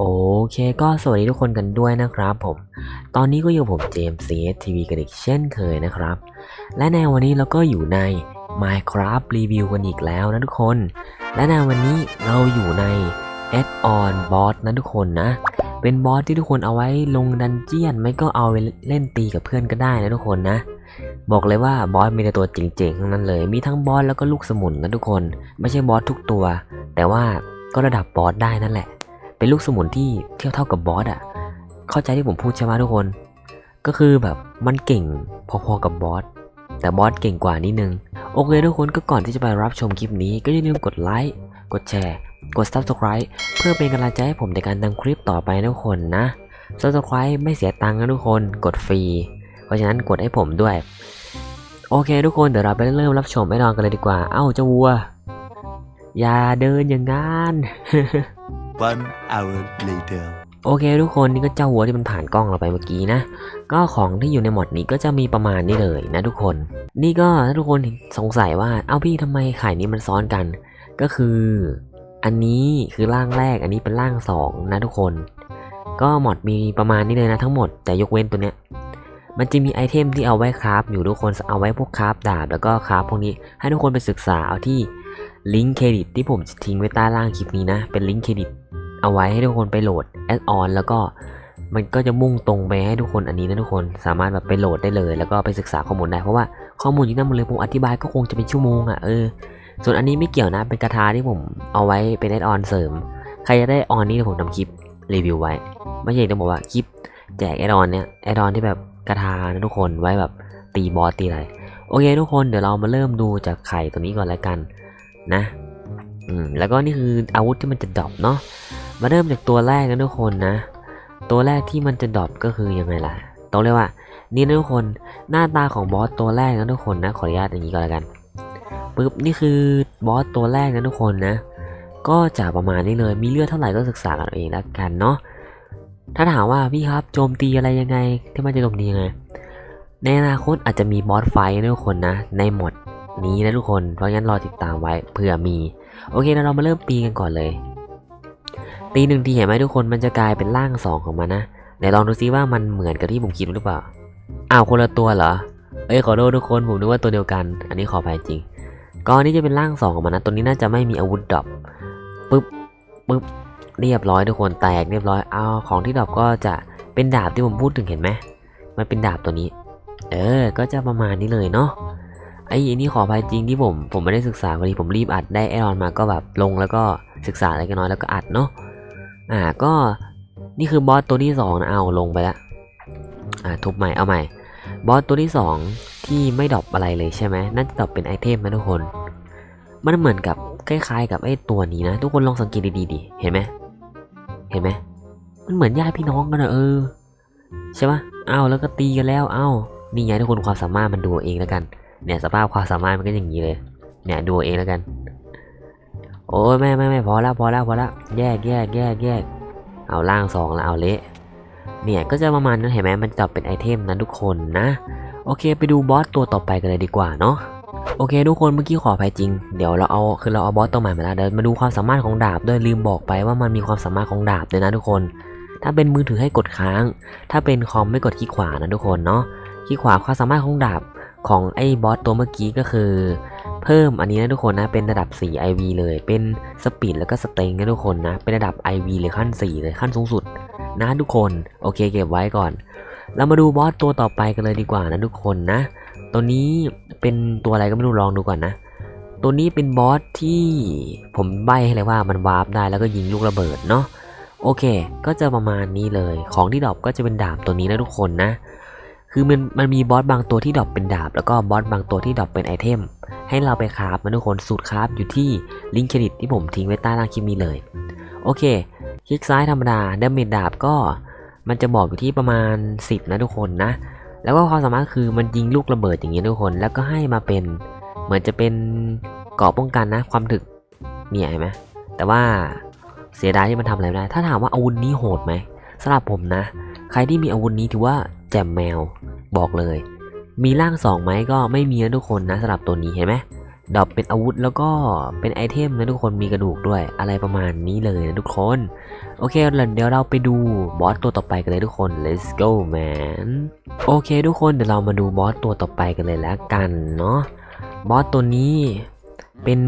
โอเคก็สวัสดีทุกคนกันด้วยนะครับผม ตอนนี้ก็อยู่ผมเจมส์ CS TV กันอีกเช่นเคยนะครับ และในวันนี้เราก็อยู่ใน Minecraft Review กันอีกแล้วนะทุกคน และในวันนี้เราอยู่ใน Add-on Boss นะทุกคนนะ เป็นบอสที่ทุกคนเอาไว้ลงดันเจียน ไม่ก็เอาไปเล่นตีกับเพื่อนก็ได้นะทุกคนนะบอกเลยว่าบอสมีแต่ตัวเจ๋งๆทั้งนั้นเลย มีทั้งบอสแล้วก็ลูกสมุนนะทุกคน ไม่ใช่บอสทุกตัว แต่ว่าก็ระดับบอสได้นั่นแหละ เป็นลูกสมุนที่เทียบเท่ากับบอสอะเข้าใจที่ผมพูดใช่ไหมทุกคน ก็คือแบบมันเก่งพอๆกับบอส แต่บอสเก่งกว่านิดนึง โอเคทุกคนก็ก่อนที่จะไปรับชมคลิปนี้ ก็อย่าลืมกดไลค์ กดแชร์ กด Subscribe เพื่อเป็นกำลังใจให้ผมในการทำคลิปต่อไปทุกคนนะ Subscribe ไม่เสียตังค์นะทุกคน กดฟรี เพราะฉะนั้นกดให้ผมด้วย โอเคทุกคนเดี๋ยวเราไปเริ่มรับชมไอ้นอนกันเลยดีกว่า เอ้าเจ้าวัว อย่าเดินอย่างงั้น One hour later. โอเคทุกคนนี่ก็เจ้าวัวที่มันผ่านกล้องเราไปเมื่อกี้นะ ก็ของที่อยู่ในหมดนี้ก็จะมีประมาณนี้เลยนะทุกคน นี่ก็ถ้าทุกคนสงสัยว่าเอ้าพี่ทำไมไข่นี้มันซ้อนกัน ก็คือ อันนี้คือร่างแรกอันนี้เป็นร่างสองนะทุกคน ก็หมดมีประมาณนี้เลยนะทั้งหมดแต่ยกเว้นตัวเนี้ยมันจะมีไอเทมที่เอาไว้คราฟอยู่ทุกคนเอาไว้พวกคราฟดาบแล้วก็คราฟพวกนี้ให้ทุกคนไปศึกษาเอาที่ลิงก์เครดิตที่ผมจะทิ้งไว้ใต้ล่างคลิปนี้นะเป็นลิงก์เครดิต เอาไว้ให้ทุกคนไปโหลดแอดออนแล้วก็มันก็จะมุ่งตรงไปให้ทุกคนอันนี้นะทุกคนสามารถแบบไปโหลดได้เลย แล้วก็ไปศึกษาข้อมูลได้เพราะว่าข้อมูลที่นั่นหมดเลยผมอธิบายก็คงจะเป็นชั่วโมงอะเออส่วนอันนี้ไม่เกี่ยวนะเป็นกระทาที่ผมเอาไว้เป็นแอดออนเสริม ใครจะได้ออนนี้เดี๋ยวผมทำคลิปรีวิวไว้ไม่ใช่ต้องบอกว่าคลิปแจกแอดออนเนี้ยแอดออนที่แบบกระทานะทุกคนไว้แบบตีบอสตีอะไรโอเคทุกคนเดี๋ยวเรามาเริ่มดูจากไข่ตัวนี้ก่อนแล้วกันนะอืมแล้วก็นี่คืออาวุธที่มันจะดรอปเนาะ มาเริ่มจากตัวแรกนะทุกคนนะ ตัวแรกที่มันจะดรอปก็คือยังไงล่ะต้องเรียกว่า นี่นะทุกคนหน้าตาของบอสตัวแรกนะทุกคนนะขออนุญาตอย่างนี้ก่อนแล้วกันปึ๊บนี่คือบอสตัวแรกนะทุกคนนะ ก็จะประมาณนี้เลยมีเลือดเท่าไหร่ก็ศึกษากันเอาเองแล้วกันเนาะถ้าถามว่าพี่ครับโจมตีอะไรยังไง ที่มันจะโจมตียังไง ในอนาคตอาจจะมีบอสไฟนะทุกคนนะ ในหมดนี้นะทุกคน เพราะงั้นรอติดตามไว้เผื่อมี โอเคเรามาเริ่มตีกันก่อนเลย ตีหนึ่งทีเห็นไหมทุกคนมันจะกลายเป็นร่างสองของมันนะไหนลองดูซิว่ามันเหมือนกับที่ผมคิดหรือเปล่าอ้าวคนละตัวเหรอเอ้ยขอโทษทุกคนผมนึกว่าตัวเดียวกัน อันนี้ขออภัยจริงก็อันนี้จะเป็นร่างสองของมันนะตัวนี้น่าจะไม่มีอาวุธดรอปปึ๊บปึ๊บเรียบร้อยทุกคนแตกเรียบร้อยเอาของที่ดรอปก็จะเป็นดาบที่ผมพูดถึงเห็นไหมมันเป็นดาบตัวนี้ เออ ก็จะประมาณนี้เลยเนาะไอ้อันนี้ขออภัยจริงที่ผมผมไม่ได้ศึกษาพอดีผมรีบอัดได้แอรอนมาก็แบบลงแล้วก็ศึกษาอะไรกันน้อยแล้วก็อัดเนาะ อ่าก็นี่คือบอสตัวที่สองนะเอาลงไปแล้วอ่าทุบใหม่เอาใหม่บอสตัวที่สองที่ไม่ดรอปอะไรเลยใช่ไหมน่าจะดรอปเป็นไอเทมนะทุกคน มันเหมือนกับคล้ายๆ กับไอตัวนี้นะ ทุกคนลองสังเกตดีๆดิเห็นไหมเห็นไหมมันเหมือนญาติพี่น้องกันอะเออใช่ปะเอาแล้วก็ตีกันแล้วเอานี่ไงทุกคนความสามารถมันดูเองแล้วกัน เนี่ยสภาพความสามารถมันก็อย่างนี้เลย เนี่ยดูเองแล้วกัน โอ้ยไม่ไม่ไม่พอแล้วพอแล้วพอแล้วแยกแยกแยกแยกเอาล่างสองแล้วเอาเละเนี่ยก็จะประมาณนั้นเห็นไหมมันจะเป็นไอเทมนะทุกคนนะ โอเคไปดูบอสตัวต่อไปกันเลยดีกว่าเนาะโอเคทุกคนเมื่อกี้ขออภัยจริง เดี๋ยวเราเอาคือเราเอาบอสตัวใหม่มาแล้วเดี๋ยวมาดูความสามารถของดาบด้วยลืมบอกไปว่ามันมีความสามารถของดาบด้วยนะทุกคน ถ้าเป็นมือถือให้กดค้าง ถ้าเป็นคอมไม่กดคลิกขวานะทุกคนเนาะคลิกขวาความสามารถของดาบของไอ้บอสตัวเมื่อกี้ก็คือ เพิ่มอันนี้นะทุกคนนะ เป็นระดับ 4 IV เลย เป็นสปีดแล้วก็สเต็งนะทุกคนนะ เป็นระดับ IV เลยขั้น 4 เลยขั้นสูงสุด นะทุกคน โอเคเก็บไว้ก่อน เรามาดูบอสตัวต่อไปกันเลยดีกว่านะทุกคนนะ ตัวนี้เป็นตัวอะไรก็ไม่รู้ลองดูก่อนนะ ตัวนี้เป็นบอสที่ผมใบให้เลยว่ามันวาร์ปได้แล้วก็ยิงลูกระเบิดเนาะ โอเค ก็จะประมาณนี้เลย ของที่ดรอปก็จะเป็นดาบตัวนี้นะทุกคนนะ คือมันมันมีบอสบางตัวที่ดรอปเป็นดาบ แล้วก็บอสบางตัวที่ดรอปเป็นไอเทม ให้เราไปคราฟนะทุกคนสูตรคราฟอยู่ที่ลิงก์เครดิตที่ผมทิ้งไว้ใต้ล่างคลิปนี้เลย โอเค คลิกซ้ายธรรมดาเดเมจดาบก็มันจะบอกอยู่ที่ประมาณ 10 นะทุกคนนะ แล้วก็ความสามารถคือมันยิงลูกระเบิดอย่างเงี้ยทุกคน แล้วก็ให้มาเป็นเหมือนจะเป็นเกราะป้องกันนะ ความถึกเนี่ยเห็นไหมแต่ว่าเสียดายที่มันทำอะไรไม่ได้ ถ้าถามว่าอาวุธนี้โหดไหมสำหรับผมนะ ใครที่มีอาวุธนี้ถือว่าแจ่มแมวบอกเลย มีร่างสองไหมก็ไม่มีนะทุกคนนะสำหรับตัวนี้เห็นไหมดอปเป็นอาวุธแล้วก็เป็นไอเทมนะทุกคนมีกระดูกด้วยอะไรประมาณนี้เลยนะทุกคน โอเคเดี๋ยวเราไปดูบอสตัวต่อไปกันเลยทุกคน let's go man โอเคทุกคนเดี๋ยวเรามาดูบอสตัวต่อไปกันเลยแล้วกันเนาะบอสตัวนี้เป็น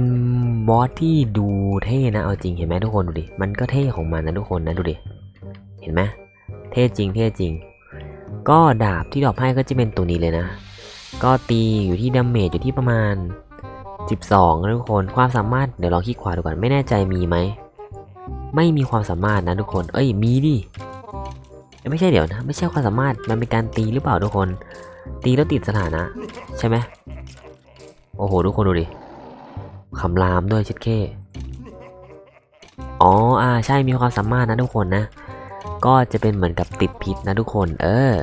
บอสที่ดูเท่นะเอาจริงเห็นไหมทุกคนดูดิมันก็เท่ของมันนะทุกคนนะดูดิเห็นไหมเท่จริงเท่จริง ก็ดาบที่ดรอปให้ก็จะเป็นตัวนี้เลยนะ ก็ตีอยู่ที่ดาเมจอยู่ที่ประมาณ 12นะทุกคนความสามารถเดี๋ยวลองคลิกขวาดูก่อนไม่แน่ใจมีไหมไม่มีความสามารถนะทุกคน เอ้ยมีดิไม่ใช่เดี๋ยวนะ ไม่ใช่ความสามารถมันเป็นการตีหรือเปล่าทุกคน ตีแล้วติดสถานะ ใช่ไหมโอ้โหทุกคนดูดิคำรามด้วยเช็ดเคอ๋ออ่าใช่มีความสามารถนะทุกคนนะ ก็จะเป็นเหมือนกับติดพิษนะทุกคน เออ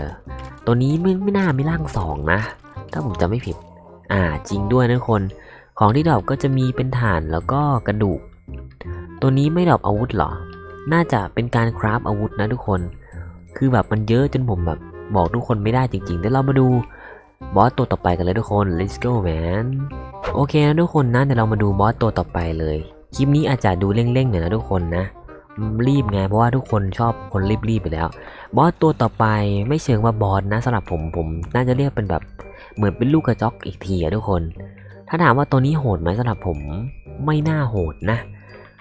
ตัวนี้ไม่ไม่น่ามีร่างสองนะ ถ้าผมจำไม่ผิด อ่าจริงด้วยนะทุกคน ของที่ดรอปก็จะมีเป็นฐานแล้วก็กระดูก ตัวนี้ไม่ดรอปอาวุธเหรอ น่าจะเป็นการคราฟอาวุธนะทุกคน คือแบบมันเยอะจนผมแบบบอกทุกคนไม่ได้จริงๆเดี๋ยวเรามาดูบอสตัวต่อไปกันเลยทุกคน let's go man โอเคนะทุกคนนะเดี๋ยวเรามาดูบอสตัวต่อไปเลย คลิปนี้อาจจะดูเร่งๆหน่อยนะทุกคนนะ รีบไง เพราะว่าทุกคนชอบคนรีบๆไปแล้ว บอสตัวต่อไปไม่เชิงว่าบอสนะสำหรับผมผมน่าจะเรียกเป็นแบบเหมือนเป็นลูกกระจอกอีกทีอะทุกคน ถ้าถามว่าตัวนี้โหดไหมสำหรับผมไม่น่าโหดนะ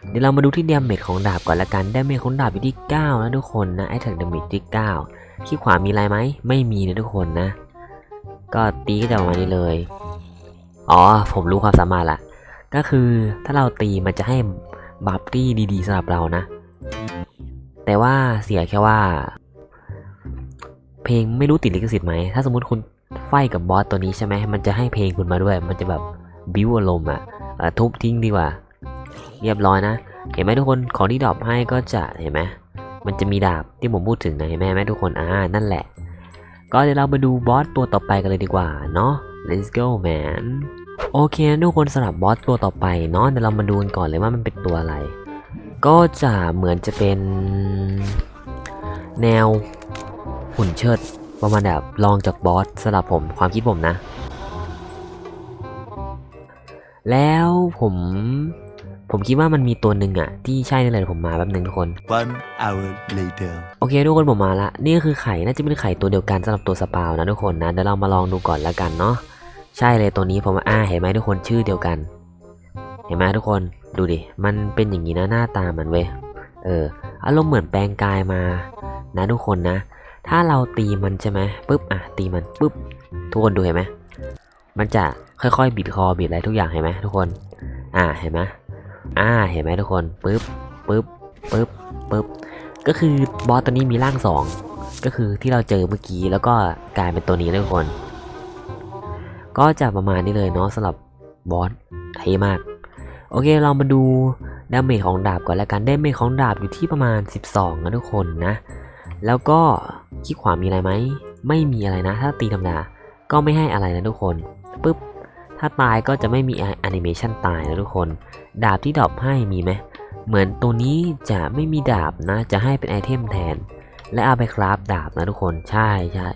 เดี๋ยวเรามาดูที่เดาเมจของดาบก่อนละกัน เดาเมจของดาบอยู่ที่ 9 นะทุกคนนะไอ้แท็กดาเมจที่ 9 ที่ขวามีอะไรไหม ไม่มีนะทุกคนนะ ก็ตีก็จะประมาณนี้เลย อ๋อ ผมรู้ความสามารถละ ก็คือถ้าเราตีมันจะให้บัฟที่ดีๆสำหรับเรานะ แต่ว่าเสียแค่ว่า เพลงไม่รู้ติดลิขสิทธิ์ไหม ถ้าสมมติคุณไฟกับบอสตัวนี้ใช่ไหม มันจะให้เพลงคุณมาด้วย มันจะแบบบิวอารมณ์อะเอะทุบทิ้งดีกว่า เรียบร้อยนะ เห็นไหมทุกคน ของที่ดรอปให้ก็จะเห็นไหมมันจะมีดาบที่ผมพูดถึงนะเห็นไหมไหมทุกคน อ่า นั่นแหละ ก็เดี๋ยวเราไปดูบอสตัวต่อไปกันเลยดีกว่าเนาะ let's go man โอเคทุกคนสำหรับบอสตัวต่อไปเนาะเดี๋ยวเรามาดูกันก่อนเลยว่ามันเป็นตัวอะไร ก็จะเหมือนจะเป็นแนวหุ่นเชิดประมาณแบบลองจากบอสสำหรับผมความคิดผมนะ แล้วผมผมคิดว่ามันมีตัวหนึ่งอะที่ใช่นั่นแหละเดี๋ยวผมมาแป๊บนึงทุกคน One hour later. โอเคทุกคนผมมาละนี่ก็คือไข่น่าจะเป็นไข่ตัวเดียวกันสำหรับตัวสปาวนะทุกคนนะเดี๋ยวเรามาลองดูก่อนแล้วกันเนาะใช่เลยตัวนี้ผมว่าอ่าเห็นไหมทุกคนชื่อเดียวกัน เห็นไหมทุกคนดูดิ มันเป็นอย่างนี้นะหน้าตามันเว้ย เออ อารมณ์เหมือนแปลงกายมา นะทุกคนนะ ถ้าเราตีมันใช่ไหมปุ๊บ อะ ตีมันปุ๊บ ทุกคนดูเห็นไหม มันจะค่อยๆ บิดคอบิดอะไรทุกอย่างเห็นไหมทุกคน อ่า เห็นไหมอ่า เห็นไหมทุกคนปุ๊บปุ๊บปุ๊บปุ๊บ ก็คือบอสตัวนี้มีร่างสอง ก็คือที่เราเจอเมื่อกี้แล้วก็กลายเป็นตัวนี้นะทุกคน ก็จะประมาณนี้เลยเนาะสำหรับบอสเท่มาก โอเคเรามาดูดาเมจของดาบก่อนแล้วกันดาเมจของดาบอยู่ที่ประมาณ 12นะทุกคนนะ แล้วก็ขี้ขวามีอะไรไหมไม่มีอะไรนะ ถ้าตีธรรมดาก็ไม่ให้อะไรนะทุกคนปุ๊บถ้าตายก็จะไม่มีแอนิเมชันตายนะทุกคน ดาบที่ดรอปให้มีไหมเหมือนตัวนี้จะไม่มีดาบนะ จะให้เป็นไอเทมแทน และเอาไปคราฟดาบนะทุกคนใช่ใช่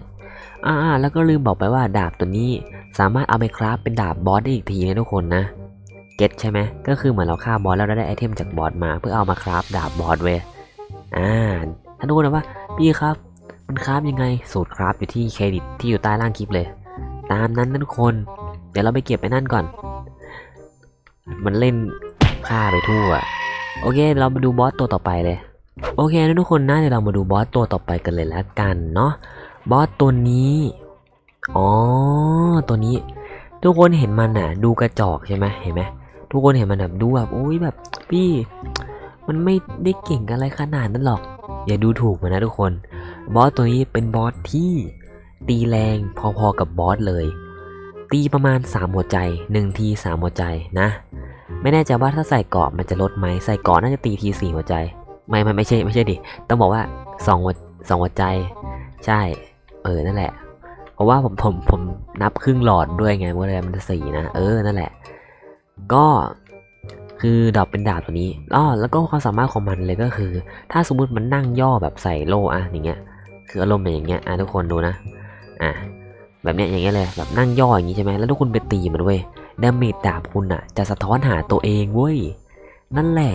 อ่าแล้วก็ลืมบอกไปว่าดาบตัวนี้สามารถเอาไปคราฟเป็นดาบบอสได้อีกทีนะทุกคนนะ ก็ตใช่ไหมก็คือเหมือนเราฆ่าบอสแล้วเราได้ไอเทมจากบอสมา เพื่อเอามาคราฟดาบบอสเว้ยอ่าถ้าทุกคนนะว่าพี่ครับ มันคราฟยังไงสูตรคราฟอยู่ที่เครดิตที่อยู่ใต้ล่างคลิปเลย ตามนั้นนะทุกคน เดี๋ยวเราไปเก็บไอ้นั่นก่อน มันเล่นฆ่าไปทั่วโอเค เรามาดูบอสตัวต่อไปเลย โอเคนะทุกคนนะเดี๋ยวเรามาดูบอสตัวต่อไปกันเลยแล้วกันเนาะบอสตัวนี้อ๋อตัวนี้ ทุกคนเห็นมันอะ ดูกระจอกใช่ไหมเห็นไหม ทุกคนเห็นมันแบบดูแบบโอ้ยแบบ พี่ มันไม่ได้เก่งอะไรขนาดนั้นหรอก อย่าดูถูกมันนะทุกคน บอสตัวนี้เป็นบอสที่ตีแรงพอๆกับบอสเลย ตีประมาณ 3 หัวใจ 1 ที 3 หัวใจนะ ไม่แน่ใจว่าถ้าใส่เกาะมันจะลดไหมใส่เกาะน่าจะตีที 4 หัวใจ ไม่ไม่ไม่ใช่ไม่ใช่ดิ ต้องบอกว่า2หัวสองหัวใจ ใช่ เออนั่นแหละ เพราะว่าผมผมผมนับครึ่งหลอดด้วยไงว่าอะไรมันจะสี่นะ เออนั่นแหละ ก็คือดาบเป็นดาบตัวนี้อ๋อแล้วก็ความสามารถของมันเลยก็คือ ถ้าสมมติมันนั่งย่อแบบใส่โล่อะอย่างเงี้ย คืออารมณ์แบบอย่างเงี้ยอะทุกคนดูนะ อะแบบเนี้ยอย่างเงี้ยเลยแบบนั่งย่ออย่างงี้ใช่ไหมแล้วทุกคนไปตีมันเว้ยดาเมจดาบคุณอะจะสะท้อนหาตัวเองเว้ยนั่นแหละ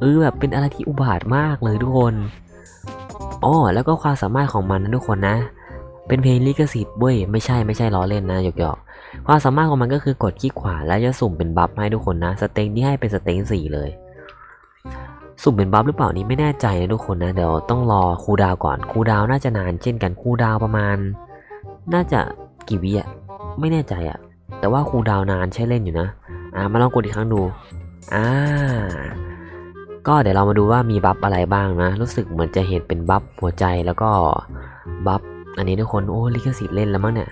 เออแบบเป็นอะไรที่อุบาทมากเลยทุกคนอ๋อแล้วก็ความสามารถของมันนะทุกคนนะ เป็นเพลงลิขสิทธิ์เว้ยไม่ใช่ไม่ใช่ล้อเล่นนะหยอกๆความสามารถของมันก็คือกดคลิกขวาแล้วจะสุ่มเป็นบัฟให้ทุกคนนะสเต็งที่ให้เป็นสเต็งสี่เลย สุ่มเป็นบัฟหรือเปล่านี้ไม่แน่ใจนะทุกคนนะเดี๋ยวต้องรอคูดาวก่อนคูดาวน่าจะนานเช่นกันคูดาวประมาณ น่าจะกี่วิอะไม่แน่ใจอะแต่ว่าคูดาวน์นานใช้เล่นอยู่นะอ่ามาลองกดอีกครั้งดูอ่าก็เดี๋ยวเรามาดูว่ามีบัฟอะไรบ้างนะ รู้สึกเหมือนจะเห็นเป็นบัฟหัวใจแล้วก็บัฟ อันนี้ทุกคนโอ้ลิขสิทธิ์เล่นแล้วมั้งเนี่ย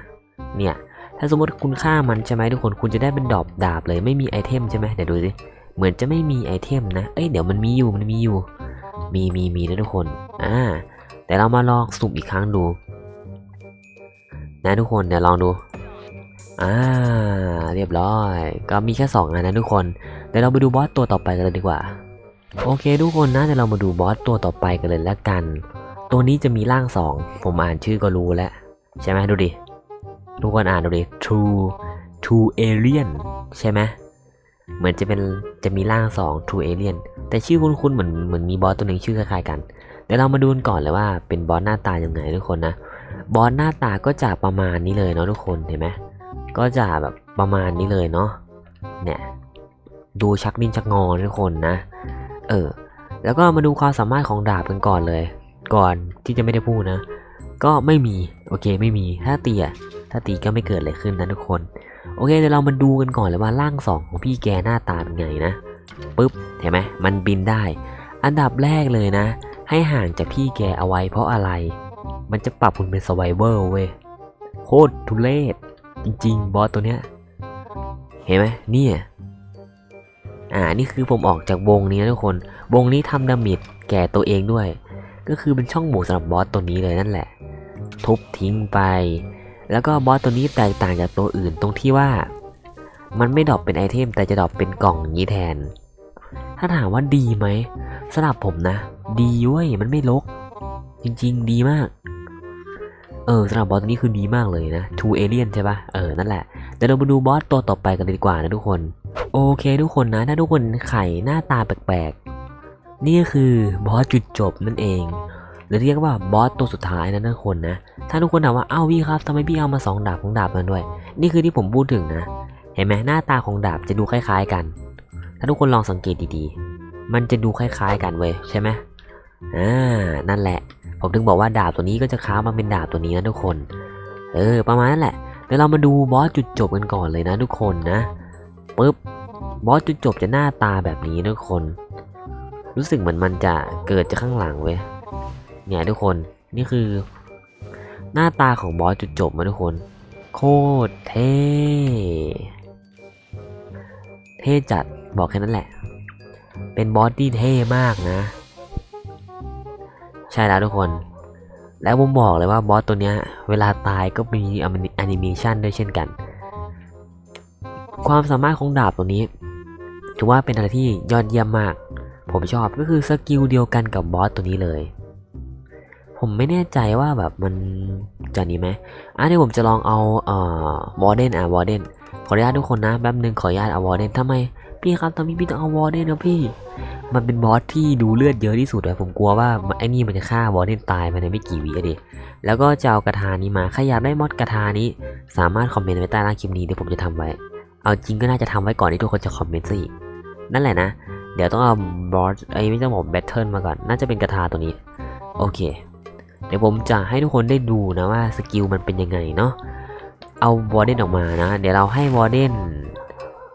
เนี่ย ถ้าสมมติคุณฆ่ามันใช่ไหมทุกคนคุณจะได้เป็นดอบดาบเลยไม่มีไอเทมใช่ไหมเดี๋ยวดูสิเหมือนจะไม่มีไอเทมนะเอ้ยเดี๋ยวมันมีอยู่มันมีอยู่ มีมีมีนะทุกคนอ่าแต่เรามาลองสุ่มอีกครั้งดู นะทุกคนเดี๋ยวลองดูอ่าเรียบร้อย ก็มีแค่2อันนะทุกคนเดี๋ยวเราไปดูบอสตัวต่อไปกันเลยดีกว่า โอเค ทุกคนนะเดี๋ยวเรามาดูบอสตัวต่อไปกันเลยแล้วกัน ตัวนี้จะมีร่างสองผมอ่านชื่อก็รู้แล้ว ใช่ไหมดูดิ ทุกคนอ่านดูดิ True True Alien ใช่ไหมเหมือนจะเป็นจะมีร่างสอง True Alien แต่ชื่อคุ้นๆเหมือนเหมือนมีบอสตัวหนึ่งชื่อคล้ายๆกันเดี๋ยวเรามาดูกันก่อนเลยว่าเป็นบอสหน้าตายังไงทุกคนนะ บอสหน้าตาก็จะประมาณนี้เลยเนาะทุกคนเห็นไหมก็จะแบบประมาณนี้เลยเนาะเนี่ยดูชักดิ้นชักงอนทุกคนนะ เออ แล้วก็มาดูความสามารถของดาบกันก่อนเลย ก่อนที่จะไม่ได้พูดนะ ก็ไม่มีโอเคไม่มีถ้าตีอะถ้าตีก็ไม่เกิดอะไรขึ้นนะทุกคน โอเคเดี๋ยวเรามาดูกันก่อนเลยว่าร่างสองของพี่แกหน้าตาเป็นไงนะปึ๊บเห็นไหมมันบินได้ อันดับแรกเลยนะ ให้ห่างจากพี่แกเอาไว้เพราะอะไร มันจะปรับคุณเป็นสไวเวอร์เว้ยโคตรทุเรศจริงๆ บอสตัวเนี้ยเห็นไหมเนี่ยอ่านี่คือผมออกจากวงนี้นะทุกคน วงนี้ทำดาเมจแก่ตัวเองด้วย ก็คือเป็นช่องโหว่สำหรับบอสตัวนี้เลยนั่นแหละ ทุบทิ้งไป แล้วก็บอสตัวนี้แตกต่างจากตัวอื่นตรงที่ว่า มันไม่ดรอปเป็นไอเทมแต่จะดรอปเป็นกล่องนี้แทน ถ้าถามว่าดีไหมสำหรับผมนะ ดีเว้ยมันไม่ลก จริงๆ ดีมาก เออสำหรับบอสตัวนี้คือดีมากเลยนะ Two Alien ใช่ปะเออนั่นแหละเดี๋ยวเรามาดูบอสตัวต่อไปกันดีกว่านะทุกคน โอเคทุกคนนะ ถ้าทุกคนไข่หน้าตาแปลก นี่ก็คือบอสจุดจบนั่นเองหรือเรียกว่าบอสตัวสุดท้ายนะทุกคนนะ ถ้าทุกคนถามว่าเอ้าวพี่ครับทำไมพี่เอามาสองดาบของดาบมาด้วย นี่คือที่ผมพูดถึงนะ เห็นไหมหน้าตาของดาบจะดูคล้าย ๆกัน ถ้าทุกคนลองสังเกตดีๆ มันจะดูคล้าย ๆ กันเว้ยใช่ไหมอ่า นั่นแหละ ผมถึงบอกว่าดาบตัวนี้ก็จะค้ามาเป็นดาบตัวนี้นะทุกคน เออ ประมาณนั้นแหละ เดี๋ยวเรามาดูบอสจุดจบกันก่อนเลยนะทุกคนนะปึ๊บบอสจุดจบจะหน้าตาแบบนี้ทุกคน รู้สึกเหมือนมันจะเกิดจากข้างหลังเว้ยเนี่ยทุกคนนี่คือ หน้าตาของบอสจุดจบมาทุกคน โคตรเท่เท่จัดบอกแค่นั้นแหละ เป็นบอสที่เท่มากนะ ใช่แล้วทุกคน แล้วผมบอกเลยว่าบอสตัวเนี้ย เวลาตายก็มีแอนิเมชันด้วยเช่นกัน ความสามารถของดาบตัวนี้ถือว่าเป็นอะไรที่ยอดเยี่ยมมาก ผมชอบก็คือสกิลเดียวกันกับบอสตัวนี้เลย ผมไม่แน่ใจว่าแบบมันจะนี้ไหมอะเดี๋ยวผมจะลองเอาเอ่อวอร์เดนอะวอร์เดนขออนุญาตทุกคนนะแป๊บนึงขออนุญาตเอาวอร์เดนทำไมพี่ครับทำไมพี่ต้องเอาวอร์เดนนะพี่ มันเป็นบอสที่ดูเลือดเยอะที่สุดอะผมกลัวว่าไอ้นี่มันจะฆ่าบอสเล่นตายภายในไม่กี่วิอะดิแล้วก็จะเอากระทานี้มาใครอยากได้มอดกระทานี้ สามารถคอมเมนต์ไว้ใต้ล่างคลิปนี้เดี๋ยวผมจะทำไว้ เอาจริงก็น่าจะทำไว้ก่อนที่ทุกคนจะคอมเมนต์ซะอีกนั่นแหละนะ เดี๋ยวต้องเอาบอสไอ้ไม่ต้องบอกแบทเทิลมาก่อน น่าจะเป็นกระทาตัวนี้ โอเค เดี๋ยวผมจะให้ทุกคนได้ดูนะว่าสกิลมันเป็นยังไงเนาะ เอาวอร์เดนออกมานะ เดี๋ยวเราให้วอร์เดน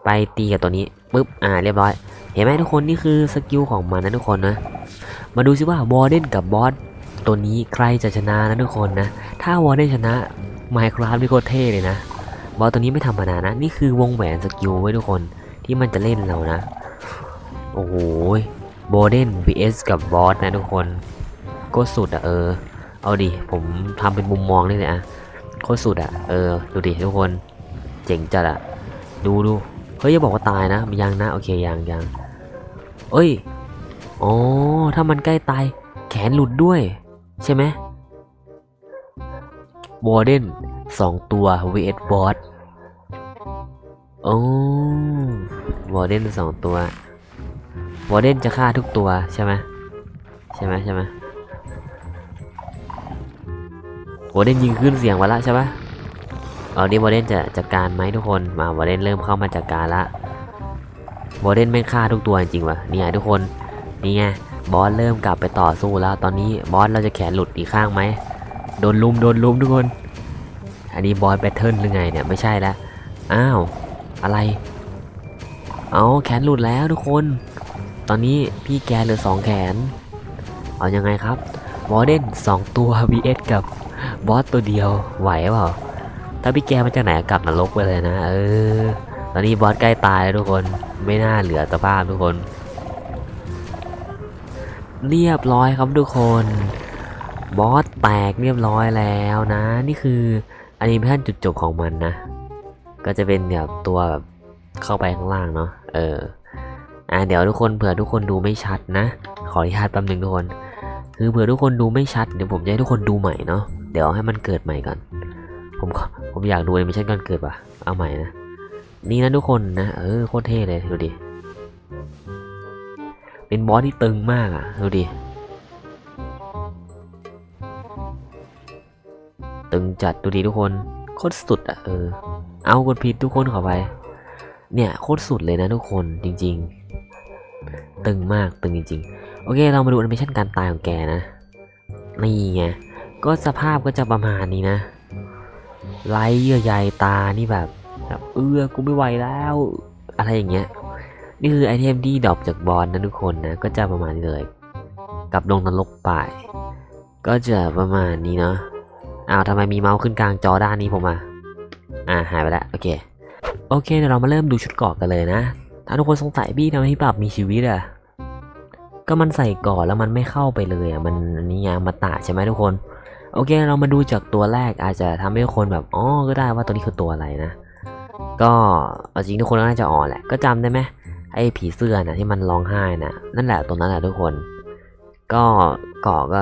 ไปตีกับตัวนี้ปุ๊บ อ่า เรียบร้อย เห็นไหมทุกคนนี่คือสกิลของมันนะทุกคนนะ มาดูซิว่าวอร์เดนกับบอสตัวนี้ใครจะชนะนะทุกคนนะ ถ้าวอร์เดนชนะ Minecraft นี่โคตรเท่เลยนะ บอสตัวนี้ไม่ธรรมดานะ นี่คือวงแหวนสกิลไว้ทุกคนที่มันจะเล่นเรานะ โอ้โหบอเดน vs กับบอสนะทุกคนโคตรสุดอะเออ เอาดิ ผมทำเป็นมุมมองนี่เลยอะโคตรสุดอะเออ ดูดิทุกคน เจ๋งจัดอะดูดู เฮ้ยอย่าบอกว่าตายนะ ยังนะ โอเค ยังยังเอ้ยอ๋อถ้ามันใกล้ตาย แขนหลุดด้วย ใช่ไหมวอร์เดนสองตัว vs บอสโอ้วอร์เดนสองตัว วอร์เดนจะฆ่าทุกตัวใช่ไหมใช่ไหมใช่ไหมวอร์เดนยิงขึ้นเสียงมาละใช่ปะเอาดิวอร์เดนจะจัดการไหมทุกคน มาวอร์เดนเริ่มเข้ามาจัดการละวอร์เดนไม่งฆ่าทุกตัวจริงๆวะเนี่ยทุกคนนี่ไงบอสเริ่มกลับไปต่อสู้แล้ว ตอนนี้บอสเราจะแขนหลุดอีกข้างไหมโดนลุมโดนลุมทุกคน อันนี้บอสแบทเทิลหรือไงเนี่ยไม่ใช่แล้วอ้าวอะไร เอาแขนหลุดแล้วทุกคน ตอนนี้พี่แกเหลือสองแขน เอายังไงครับวอร์เดนสองตัว vs กับบอสตัวเดียวไหวเปล่าถ้าพี่แกมาจากไหนกลับนรกไปเลยนะเออตอนนี้บอสใกล้ตายแล้วทุกคนไม่น่าเหลือสภาพทุกคน เรียบร้อยครับทุกคน บอสแตกเรียบร้อยแล้วนะ นี่คืออนิเมชันจุดจบของมันนะ ก็จะเป็นแบบตัวแบบเข้าไปข้างล่างเนาะเออ อะเดี๋ยวทุกคนเผื่อทุกคนดูไม่ชัดนะ ขออนุญาตแป๊บนึงทุกคน คือเผื่อทุกคนดูไม่ชัดเดี๋ยวผมจะให้ทุกคนดูใหม่เนาะเดี๋ยวให้มันเกิดใหม่ก่อน ผมผมอยากดูอนิเมชันก่อนเกิดว่ะเอาใหม่นะนี่นะทุกคนนะเออโคตรเท่เลยดูดิเป็นบอสที่ตึงมากอะดูดิตึงจัดดูดิทุกคนโคตรสุดอะเออเอากดผิดทุกคนขอไป เนี่ยโคตรสุดเลยนะทุกคนจริง ๆ ตึงมากตึงจริงๆ โอเค เรามาดูแอนิเมชันการตายของแกนะ นี่ไง ก็สภาพก็จะประมาณนี้นะไร้เยื่อใยตานี่แบบแบบเออกูไม่ไหวแล้ว อะไรอย่างเงี้ย นี่คือไอเทมที่ดรอปจากบอลนะทุกคนนะ ก็จะประมาณนี้เลย กับลงนรกไป ก็จะประมาณนี้เนาะอ้าวทำไมมีเมาส์ขึ้นกลางจอด้านนี้ผมอะ อ่าหายไปแล้ว โอเค โอเคเดี๋ยวเรามาเริ่มดูชุดเกราะกันเลยนะ ถ้าทุกคนสงสัยบี้ทำไมพี่ปรับมีชีวิตอะ ก็มันใส่ก่อนแล้วมันไม่เข้าไปเลยอะ มันนนี้ยางมาตะใช่ไหมทุกคน โอเค เรามาดูจากตัวแรกอาจจะทำให้คนแบบ อ๋อ ก็ได้ว่าตัวนี้คือตัวอะไรนะ ก็เอาจริงทุกคนก็น่าจะอ่อนแหละ ก็จำได้ไหมไอ้ผีเสื้อนะที่มันร้องไห้นะนั่นแหละตรงนั้นแหละทุกคน ก็เกาะก็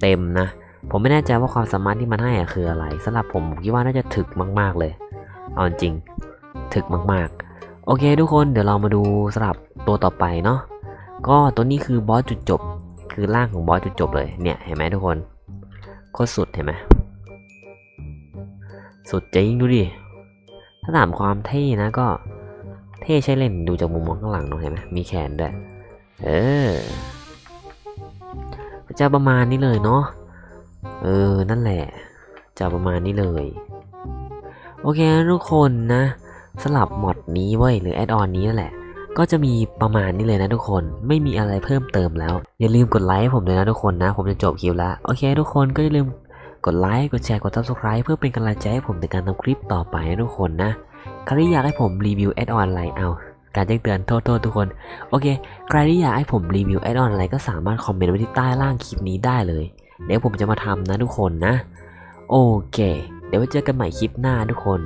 เต็มนะ ผมไม่แน่ใจว่าความสามารถที่มันให้อะคืออะไรสำหรับผมผมคิดว่าน่าจะถึกมาก ๆเลยเอาจริงถึกมากๆ โอเคทุกคนเดี๋ยวเรามาดูสลับตัวต่อไปเนาะก็ตัวนี้คือบอสจุดจบ คือร่างของบอสจุดจบเลยเนี่ยเห็นไหมทุกคนโคตรสุดเห็นไหมสุดจริงดูดิถ้าถามความเท่นะก็เท่ใช่เล่นดูจากมุมมองข้างหลังเนอะเห็นไหมมีแขนด้วยเออจะประมาณนี้เลยเนาะเออนั่นแหละจะประมาณนี้เลย โอเคทุกคนนะ สลับมอดนี้เว้ยหรือแอดออนนี้นั่นแหละ ก็จะมีประมาณนี้เลยนะทุกคน ไม่มีอะไรเพิ่มเติมแล้ว อย่าลืมกดไลค์ผมด้วยนะทุกคนนะ ผมจะจบคลิปแล้ว โอเค ทุกคนก็อย่าลืมกดไลค์ กดแชร์ กด subscribe เพื่อเป็นกำลังใจให้ผมในการทำคลิปต่อไปนะทุกคนนะ ใครที่อยากให้ผมรีวิวแอดออนอะไรเอา การแจ้งเตือนโทษโทษทุกคน โอเค ใครที่อยากให้ผมรีวิวแอดออนอะไรก็สามารถคอมเมนต์ไว้ที่ใต้ล่างคลิปนี้ได้เลย เดี๋ยวผมจะมาทำนะทุกคนนะ โอเค เดี๋ยวไว้เจอกันใหม่คลิปหน้าทุกคน